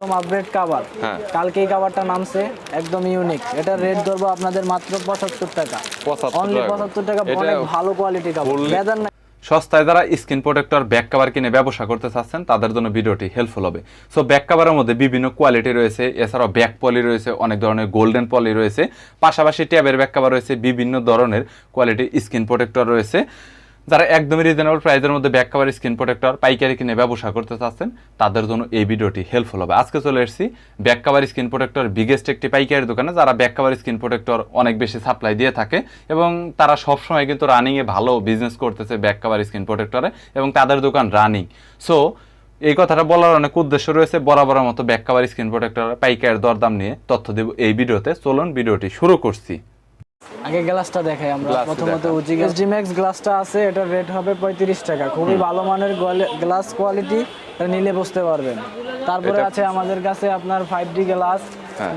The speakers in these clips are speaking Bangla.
একদম আপডেট কাভার। কালকে এই কাভারটা নামছে একদম ইউনিক এটা রেট ধরবো আপনাদের মাত্র পঁচাত্তর টাকা। 75 টাকা। অনেক ভালো কোয়ালিটি কাভার বললে- না সস্তায় যারা স্ক্রিন প্রোটেক্টর ব্যাক কাভার কিনে ব্যবসা করতে চাচ্ছেন তাদের জন্য ভিডিওটি হেল্পফুল হবে। সো ব্যাক কাভারের মধ্যে বিভিন্ন কোয়ালিটি রয়েছে। এছাড়াও ব্যাক পলি রয়েছে অনেক ধরনের গোল্ডেন পলি রয়েছে। পাশাপাশি ট্যাবের ব্যাক কাভার রয়েছে বিভিন্ন ধরনের কোয়ালিটি স্ক্রিন প্রোটেক্টর রয়েছে। যারা একদমই রিজনেবল প্রাইসের মধ্যে ব্যাক কাভার স্ক্রিন প্রোটেক্টর পাইকারি কিনে ব্যবসা করতে চাচ্ছেন, তাদের জন্য এই ভিডিওটি হেল্পফুল হবে। আজকে চলে এসেছি back cover screen protector biggest একটি পাইকারি দোকানে, যারা ব্যাক কাভার স্ক্রিন প্রোটেক্টর অনেক বেশি সাপ্লাই দিয়ে থাকে এবং তারা সবসময় কিন্তু রানিংয়ে ভালো বিজনেস করতেছে ব্যাক কাভার স্ক্রিন প্রোটেক্টরে এবং তাদের দোকান রানিং সো এই কথাটা বলার অনেক উদ্দেশ্য রয়েছে বরাবরের মতো ব্যাক কাভার স্ক্রিন প্রোটেক্টর পাইকারের দরদাম নিয়ে তথ্য দেব এই ভিডিওতে। চলুন ভিডিওটি শুরু করছি। আগে গ্লাসটা দেখাই আমরা। প্রথমত। উজি এসডি ম্যাক্স গ্লাসটা আছে এটার রেট হবে পঁয়ত্রিশ টাকা। খুবই ভালো মানের গ্লাস কোয়ালিটি এটা নিলে বুঝতে পারবেন। তারপরে আছে আমাদের কাছে আপনার ফাইভ ডি গ্লাস হ্যাঁ।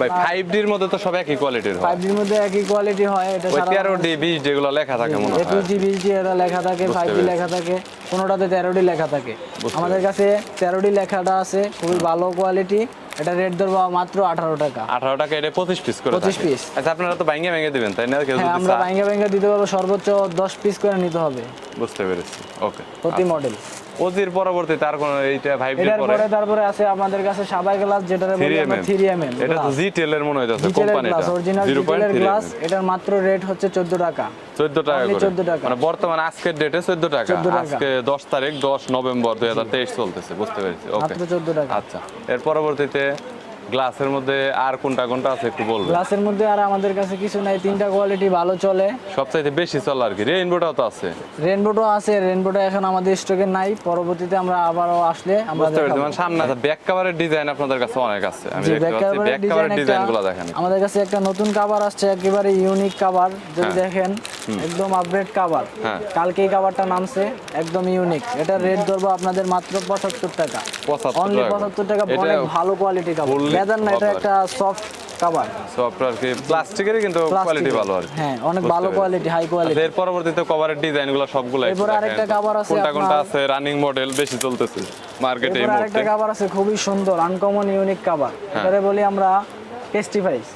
ভাই ফাইভ ডির মধ্যে তো সব একই কোয়ালিটির হয়। ফাইভ ডির মধ্যে একই কোয়ালিটি হয় এটা সারা তেরো ডি বিশ যেগুলো লেখা থাকে মনে হয়। জি বিশ জি এটা লেখা থাকে ফাইভ ডি লেখা থাকে কোনোটাতে তেরোটি লেখা থাকে। আমাদের কাছে তেরোটি লেখাটা আছে খুবই ভালো কোয়ালিটি এটা রেট ধরবো মাত্র আঠারো টাকা। আঠারো টাকা এটা পঁচিশ পিস করে 25 পিস আচ্ছা আপনারা তো ভাঙ্গে ভেঙে দিবেন তাই না? কেউ হ্যাঁ যদি আমরা? ভাঙ্গা ভাঙ্গা দিতে পারব সর্বোচ্চ দশ পিস করে নিতে হবে। বুঝতে পেরেছি। ওকে প্রতি মডেল ওজির পরবর্তীতে আর কোন এইটা ফাইভ ডি এটার পরে পরে তারপরে আছে আমাদের কাছে সাদা গ্লাস যেটা বলি আমরা এম থ্রি এম এম এটা তো জি টেলের মনে হইতাছে কোম্পানিটা গ্লাস অরিজিনাল এটার মাত্র রেট হচ্ছে চোদ্দ টাকা। চোদ্দ টাকা Only করে। 14 টাকা। মানে বর্তমান আজকের ডেটে চোদ্দ টাকা। 14 টাকা। আজকে দশ তারিখ দশ নভেম্বর দুই হাজার তেইশ চলতেছে বুঝতে পেরেছি। ওকে মাত্র চোদ্দ টাকা। আচ্ছা। এর পরবর্তীতে গ্লাসের মধ্যে আর কোনটা কোনটা আছে একটু বলবেন? গ্লাসের মধ্যে আর আমাদের কাছে কিছু নাই তিনটা কোয়ালিটি ভালো চলে। সবচাইতে বেশি চলে আর কি রেইনবোটাও তো আছে। রেনবোটো আছে রেনবোটো এখন আমাদের স্টকে নাই পরবর্তীতে আমরা আবারও আসলে আমরা। মানে সামনে আছে ব্যাক কাভারের ডিজাইন আপনাদের কাছে অনেক আছে। আমি ব্যাক কাভারের design ডিজাইনগুলো দেখেন। আমাদের কাছে একটা নতুন কাভার আসছে একেবারে ইউনিক কাভার যদি হ্যাঁ। দেখেন। একদম আপডেট কাভার। কালকে এই কাভারটা নামছে একদম ইউনিক এটা রেট ধরবো আপনাদের মাত্র পঁচাত্তর টাকা। 75 অনলি টাকা। পঁচাত্তর টাকা অনেক ভালো কোয়ালিটি কাভার বললে বেদার না এটা আর একটা সফট কাভার সফটওয়্যার কি প্লাস্টিকেরই কিন্তু কোয়ালিটি ভালো আর হ্যাঁ অনেক ভালো কোয়ালিটি হাই কোয়ালিটি এর পরবর্তীতে কভারের ডিজাইনগুলো সবগুলো এরপরে। আরেকটা cover আছে কোনটা কোনটা আছে রানিং মডেল বেশি চলতেছে মার্কেটে এই এরপর আরেকটা মুহূর্তে। কাভার আছে খুবই সুন্দর আনকমন ইউনিক কাভার। এটারে বলি আমরা টেস্টিফাইস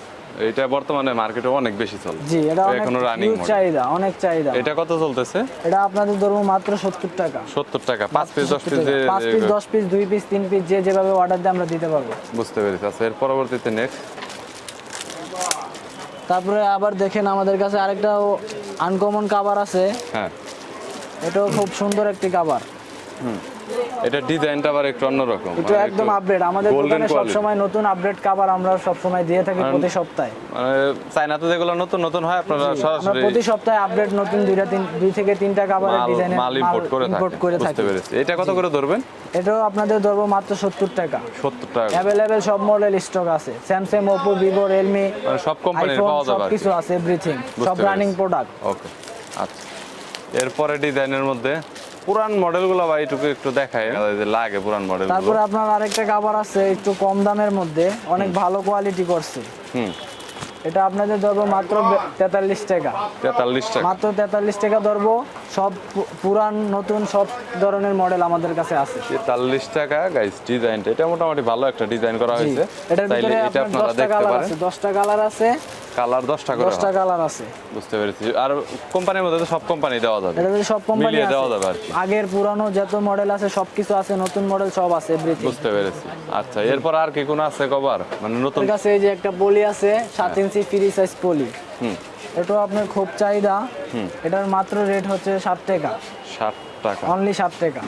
এটা বর্তমানে মার্কেটে অনেক বেশি চলে। জি এটা অনেক এখনও রানিং চাহিদা অনেক চাহিদা। এটা কত চলতেছে? এটা আপনাদের ধরুন মাত্র সত্তর টাকা। সত্তর টাকা পাঁচ পিস দশ পিস পাঁচ পিস দশ পিস দুই পিস তিন পিস যে যেভাবে অর্ডার দিয়ে আমরা দিতে পারব। বুঝতে পেরেছি। আচ্ছা এর পরবর্তীতে নেক্সট তারপরে আবার দেখেন আমাদের কাছে আরেকটা আনকমন কাভার আছে। হ্যাঁ। এটাও খুব সুন্দর একটি কাভার এটা ডিজাইনটা আবার একটু অন্যরকম এটা মানে একদম আপডেট আমাদের দোকানে quality। সবসময় নতুন আপডেট কাভার আমরা সবসময় দিয়ে থাকি প্রতি সপ্তাহে। মানে চায়নাতে যেগুলো নতুন নতুন হয় আপনারা সরাসরি প্রতি সপ্তাহে আপডেট নতুন দুইটা তিন দুই থেকে তিনটা কাভারের মাল ডিজাইনের মাল ইম্পোর্ট করে ইম্পোর্ট করে থাকি। এটা কত করে ধরবেন? এটাও আপনাদের ধরবো মাত্র সত্তর টাকা। সত্তর টাকা করে। অ্যাভেলেবেল সব মডেল স্টক আছে। স্যামসাং ওপো ভিভো রিয়েলমি সব কোম্পানির পাওয়া যাবে আর কি। সবকিছু আছে এভরিথিং সব রানিং প্রোডাক্ট ওকে আচ্ছা। এরপরে ডিজাইনের মধ্যে পুরান মডেলগুলো ভাই একটু একটু দেখায় লাগে পুরান মডেলগুলো। তারপরে আপনার আরেকটা কাভার আছে একটু কম দামের মধ্যে অনেক ভালো কোয়ালিটি করছে। হুম। এটা আপনাদের ধরবো মাত্র তেতাল্লিশ টাকা। তেতাল্লিশ টাকা। মাত্র তেতাল্লিশ টাকা ধরবো সব পুরান নতুন সব ধরনের মডেল আমাদের কাছে আছে। তেতাল্লিশ টাকা গাইস ডিজাইনটা এটা মোটামুটি ভালো একটা ডিজাইন করা হয়েছে। এটা আপনারা দেখতে কালার পারেন। দশটা কালার আছে। কালার দশটা করে দশটা হয়। কালার আছে। বুঝতে পেরেছি। আর কোম্পানির মধ্যে তো সব কোম্পানি দেওয়া যাবে। এটা সব কোম্পানি মিলিয়ে দেওয়া যাবে আর কি। আগের পুরানো যত মডেল আছে সবকিছু আছে নতুন মডেল সব আছে এভরিথিং বুঝতে পেরেছি। আচ্ছা এরপর আর কি কোন আছে কভার মানে নতুন কাছে এই যে একটা পলি আছে 7 ইঞ্চি ফ্রি সাইজ পলি। হুম। এটাও আপনার খুব চাহিদা। এটার মাত্র রেট হচ্ছে সাত টাকা। ষাট টাকা। অনলি সাত টাকা।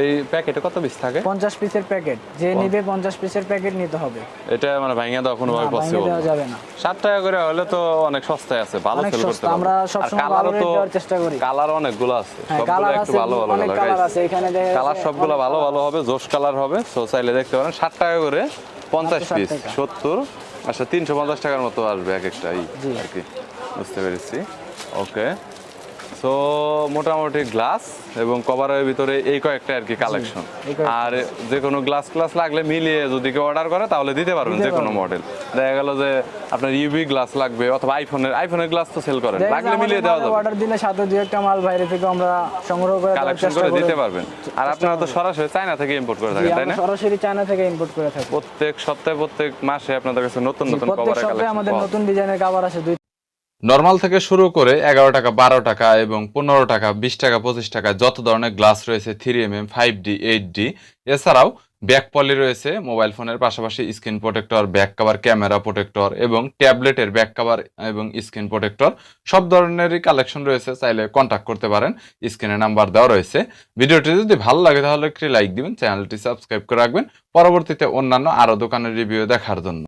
এই প্যাকেটে কত পিস থাকে? পঞ্চাশ পিসের প্যাকেট যে নিবে পঞ্চাশ পিসের প্যাকেট নিতে হবে। এটা মানে ভাঙিয়ে দেওয়া কোনোভাবে না, ভাঙিয়ে পসিবল দেওয়া যাবে না। ষাট টাকা করে হলে তো অনেক সস্তায় আছে ভালো সেল করতে সস্তা, আমরা সবসময় কালারও ভালো তো দেওয়ার চেষ্টা করি। কালার অনেকগুলো আছে হ্যাঁ সবগুলো একটু ভালো ভালো অনেক কালার। আছে। এখানে দেখা কালার সবগুলো ভালো ভালো হবে জোশ কালার হবে। সো চাইলে দেখতে পারেন ষাট টাকা করে পঞ্চাশ মাত্র 60 পিস টাকা। সত্তর আচ্ছা তিনশো পঞ্চাশ টাকার মতো আসবে এক একটা এই আর কি। বুঝতে পেরেছি। ওকে। তো মোটামুটি গ্লাস এবং কভারের ভিতরে এই কয়েকটা আর কি কালেকশন। আর যে কোনো গ্লাস ক্লাস লাগলে মিলিয়ে যদি কেউ অর্ডার করে তাহলে দিতে পারবেন যে কোনো মডেল দেখা গেল যে আপনার ইউভি গ্লাস লাগবে অথবা আইফোনের আইফোনের গ্লাস তো সেল করেন। লাগলে মিলিয়ে দেওয়া যাবে। অর্ডার দিলে সাথে দুই একটা মাল বাইরে থেকে আমরা সংগ্রহ করে কালেকশন করে দিতে পারবেন। আর আপনারা তো সরাসরি চায়না থেকে ইম্পোর্ট করে থাকেন তাই না? সরাসরি চায়না থেকে ইম্পোর্ট করে থাকি। প্রত্যেক সপ্তাহে প্রত্যেক মাসে আপনাদের কাছে নতুন নতুন কভারের কালেকশন আমাদের নতুন ডিজাইনের কভার আসে দুই নর্মাল থেকে শুরু করে এগারো টাকা, বারো টাকা এবং পনেরো টাকা, বিশ টাকা, পঁচিশ টাকা যত ধরনের গ্লাস রয়েছে three M M five D eight D এছাড়াও ব্যাক পলি রয়েছে মোবাইল ফোনের পাশাপাশি screen protector back cover camera protector এবং ট্যাবলেটের ব্যাক কাভার এবং স্ক্রিন প্রোটেক্টর সব ধরনেরই কালেকশন রয়েছে, চাইলে কন্ট্যাক্ট করতে পারেন স্ক্রিনে নাম্বার দেওয়া রয়েছে। ভিডিওটি যদি ভালো লাগে তাহলে একটি লাইক দিবেন চ্যানেলটি সাবস্ক্রাইব করে রাখবেন। পরবর্তীতে অন্যান্য আরও দোকানের রিভিউ দেখার জন্য।